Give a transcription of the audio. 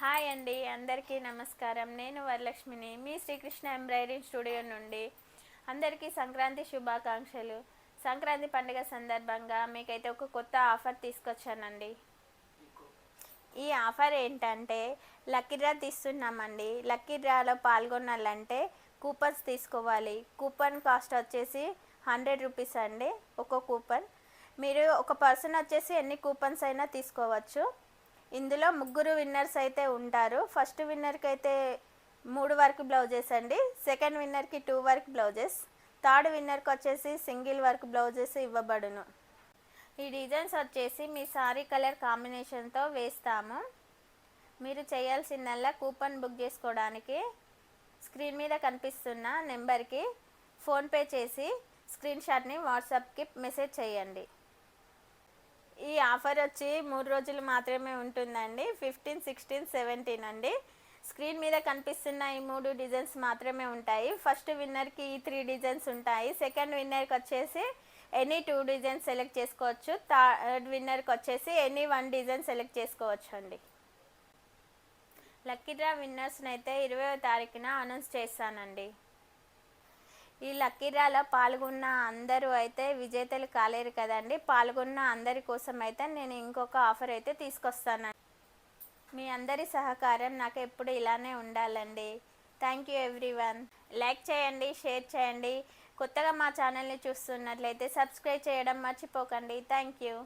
Hi అండి అందరికీ నమస్కారం. నేను వరలక్ష్మిని. మీ శ్రీకృష్ణ ఎంబ్రాయిడరింగ్ స్టూడియో నుండి అందరికీ సంక్రాంతి శుభాకాంక్షలు. సంక్రాంతి పండుగ సందర్భంగా మీకైతే ఒక కొత్త ఆఫర్ తీసుకొచ్చానండి. ఈ ఆఫర్ ఏంటంటే లక్కీ డ్రా తీస్తున్నామండి. లక్కీ డ్రాలో పాల్గొనాలంటే కూపన్స్ తీసుకోవాలి. కూపన్ కాస్ట్ వచ్చేసి హండ్రెడ్ రూపీస్ అండి ఒక కూపన్. మీరు ఒక పర్సన్ వచ్చేసి ఎన్ని కూపన్స్ అయినా తీసుకోవచ్చు. ఇందులో ముగ్గురు విన్నర్స్ అయితే ఉంటారు. ఫస్ట్ విన్నర్కి అయితే మూడు వర్క్ బ్లౌజెస్ అండి. సెకండ్ విన్నర్కి టూ వర్క్ బ్లౌజెస్. థర్డ్ విన్నర్కి వచ్చేసి సింగిల్ వర్క్ బ్లౌజెస్ ఇవ్వబడును. ఈ డిజైన్స్ వచ్చేసి మీ సారీ కలర్ కాంబినేషన్తో వేస్తాము. మీరు చేయాల్సిందల్లా కూపన్ బుక్ చేసుకోవడానికి స్క్రీన్ మీద కనిపిస్తున్న నెంబర్కి ఫోన్పే చేసి స్క్రీన్ షాట్ని వాట్సాప్కి మెసేజ్ చేయండి. ఈ ఆఫర్ వచ్చి మూడు రోజులు మాత్రమే ఉంటుందండి. ఫిఫ్టీన్ సిక్స్టీన్ సెవెంటీన్ అండి. స్క్రీన్ మీద కనిపిస్తున్న ఈ మూడు డిజైన్స్ మాత్రమే ఉంటాయి. ఫస్ట్ విన్నర్కి ఈ త్రీ డిజైన్స్ ఉంటాయి. సెకండ్ విన్నర్కి వచ్చేసి ఎనీ టూ డిజైన్స్ సెలెక్ట్ చేసుకోవచ్చు. థర్డ్ విన్నర్కి వచ్చేసి ఎనీ వన్ డిజైన్ సెలెక్ట్ చేసుకోవచ్చు అండి. లక్కీ డ్రా విన్నర్స్ని అయితే ఇరవై తారీఖున అనౌన్స్ చేస్తానండి. ఈ లక్కీరాలో పాల్గొన్న అందరూ అయితే విజేతలు కాలేరు కదండి. పాల్గొన్న అందరి కోసం అయితే నేను ఇంకొక ఆఫర్ అయితే తీసుకొస్తాను. మీ అందరి సహకారం నాకు ఎప్పుడు ఇలానే ఉండాలండి. థ్యాంక్ యూ ఎవ్రీవన్ లైక్ చేయండి షేర్ చేయండి. కొత్తగా మా ఛానల్ని చూస్తున్నట్లయితే సబ్స్క్రైబ్ చేయడం మర్చిపోకండి. Thank you